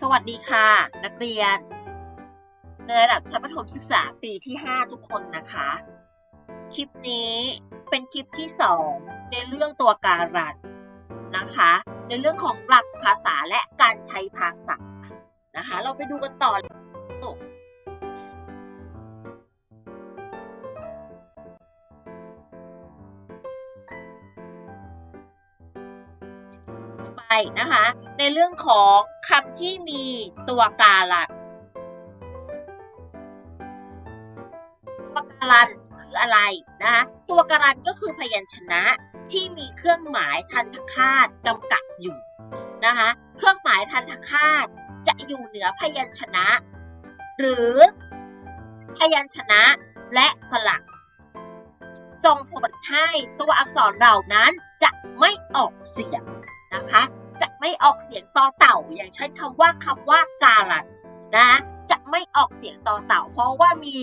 สวัสดีค่ะ นักเรียน ในระดับชั้นประถมศึกษาปีที่ 5 ทุกคนนะคะ คลิปนี้เป็นคลิปที่ 2 ในเรื่องตัวการันนะคะ ในเรื่องของหลักภาษาและการใช้ภาษานะคะ เราไปดูกันต่อ นะคะ ในเรื่องของคำที่มีตัวการันตัวการันคืออะไรนะคะตัวการันก็คือพยัญชนะที่มีเครื่องหมายทันทคาตกำกับอยู่นะคะเครื่องหมายทันทคาตจะอยู่เหนือพยัญชนะ หรือพยัญชนะและสลักส่งผลให้ตัวอักษรเหล่านั้นจะไม่ออกเสียงนะคะ จะไม่ออกเสียงต่อเต่า อย่างเช่นคำว่าคำว่าการันนะจะไม่ออกเสียงต่อเต่า เพราะว่ามี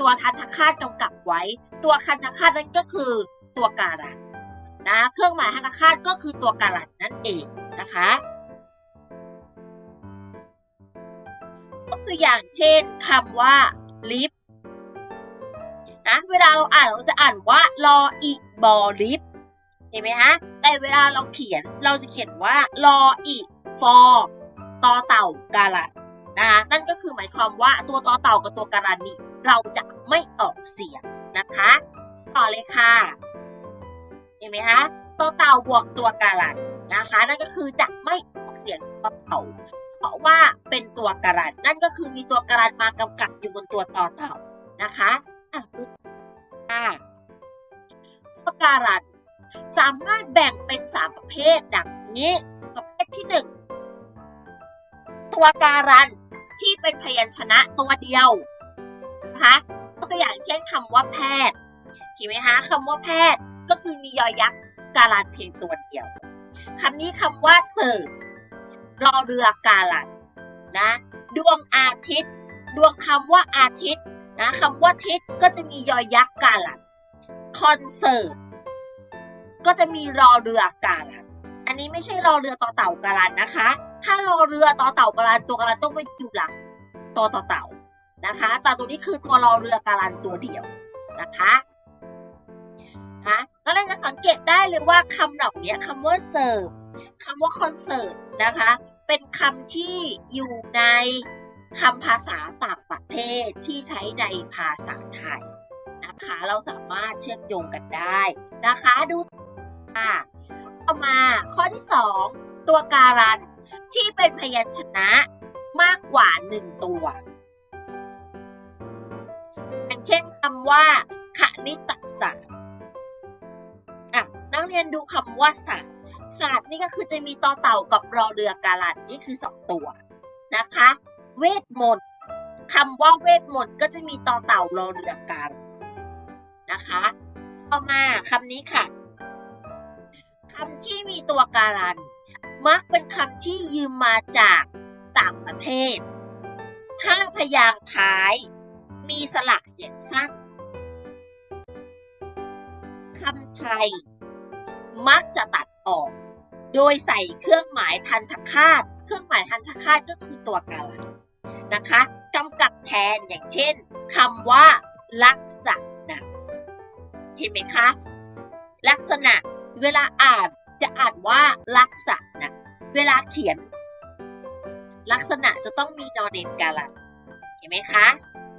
ตัวทันทคาตกำกับไว้ ตัวทันทคาตนั้นก็คือตัวการันนะเครื่องหมายทันทคาตก็คือตัวการันนั่นเองนะคะยกตัวอย่างเช่นคำว่าลิฟนะเวลาเราอ่านเราจะอ่านว่าลออีบอลิฟเห็นไหมฮะ แต่เวลาเราเขียนเราจะเขียนว่ารออีฟอตอเต่าการันนะคะนั่นก็คือหมายความว่าตัวตอเต่ากับตัวการันนี่เราจะไม่ออกเสียงนะคะ ต่อเลยค่ะเห็นไหมคะตอเต่าบวกตัวการันนะคะ นั่นก็คือจะไม่ออกเสียงตอเต่าเพราะว่าเป็นตัวการันนั่นก็คือมีตัวการันมากำกับอยู่บนตัวต่อเต่านะคะอะดูค่ะตัวการัน สามารถแบ่งเป็น 3 ประเภทดังนี้ประเภทที่ 1 ตัวการันที่เป็นพยัญชนะตัวเดียวนะคะตัวอย่างเช่นคำว่าแพทย์เห็นไหมคะคำว่าแพทย์ก็คือมียอยักษ์การันเพียงตัวเดียวคำนี้คำว่าเสิร์ฟรอเรือการันนะดวงอาทิตย์ ดวงคำว่าอาทิตย์นะคำว่าทิศก็จะมียอยักษ์การันคอนเสิร์ต ก็จะมีรอเรือการันอันนี้ไม่ใช่รอเรือต่อเต่าการันนะคะ ถ้ารอเรือต่อเต่าการันตัวการันต้องไปอยู่หลังต่อต่อเต่านะคะแต่ตัวนี้คือตัวรอเรือการันตัวเดียวนะคะนะแล้วเราจะสังเกตได้เลยว่าคำเหล่านี้คำว่าเสิร์ฟคำว่าคอนเสิร์ตนะคะ เป็นคำที่อยู่ในคำภาษาต่างประเทศที่ใช้ในภาษาไทยนะคะ เราสามารถเชื่อมโยงกันได้นะคะ ดู ต่อมาข้อที่ 2 ตัวการันที่เป็นพยัญชนะมากกว่า 1 ตัวอย่างเช่นคำว่าคณิตศาสตร์อะนักเรียนดูคำว่าศาสตร์ศาสตร์นี่ก็คือจะมีต่อเต่ากับรอเรือการันนี่คือ 2 ตัวนะคะ เวทมนต์คำว่าเวทมนต์ก็จะมีต่อเต่ารอเรือการันนะคะ ต่อมาคำนี้ค่ะ ที่มีตัวการัน มักเป็นคำที่ยืมมาจากต่างประเทศ ถ้าพยางค์ท้าย มีสลักเสียงสั้นคำไทย มักจะตัดออก โดยใส่เครื่องหมายทันทคาต เครื่องหมายทันทคาตก็คือตัวการันนะคะกำกับแทนอย่างเช่นคำว่า ลักษณะเห็นไหมคะ ลักษณะเวลาอ่าน จะอ่านว่าลักษณะ เวลาเขียน ลักษณะจะต้องมีนอนเนนการันเห็นไหมคะ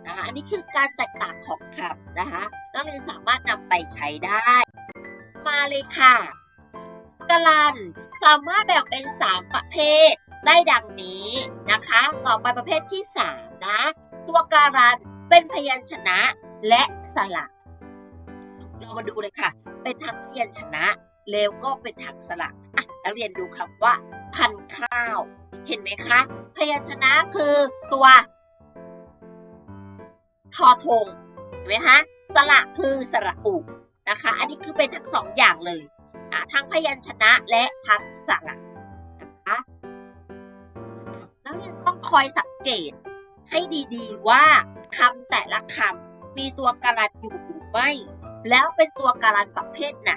นะคะอันนี้คือการแตกต่างของคำนะคะนักเรียนสามารถนำไปใช้ได้ มาเลยค่ะการันสามารถแบ่งเป็น 3 ประเภทได้ดังนี้นะคะ ต่อไปประเภทที่ 3 นะ ตัวการันเป็นพยัญชนะและสระเรามาดูเลยค่ะ เป็นทั้งพยัญชนะ แล้วก็เป็นทั้งสระอะนักเรียนดูคำว่า พันข้าว เห็นไหมคะ พยัญชนะคือตัว ทอทงเห็นไหมคะสระคือสระอุนะคะ อันนี้คือเป็นทั้งสองอย่างเลยอะทั้งพยัญชนะและทั้งสระนะคะนักเรียนต้องคอยสังเกตให้ดีๆว่าคำแต่ละคำมีตัวการันอยู่หรือไม่ แล้วเป็นตัวการันประเภทไหน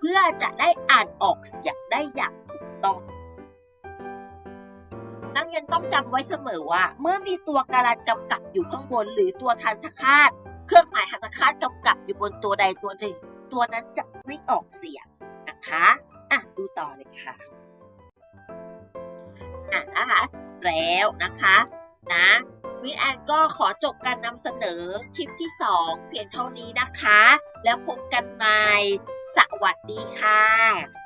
เพื่อจะได้อ่านออกเสียงได้อย่างถูกต้อง นักเรียนต้องจำไว้เสมอว่า เมื่อมีตัวการันกำกับอยู่ข้างบน หรือตัวทันทคาตเครื่องหมายทันทคาตกำกับอยู่บนตัวใดตัวหนึ่ง ตัวนั้นจะไม่ออกเสียงนะคะอะดูต่อเลยค่ะอะนะคะแล้วนะคะนะ วิแอนก็ขอจบการนำเสนอคลิปที่ 2 เพียงเท่านี้นะคะ แล้วพบกันใหม่ สวัสดีค่ะ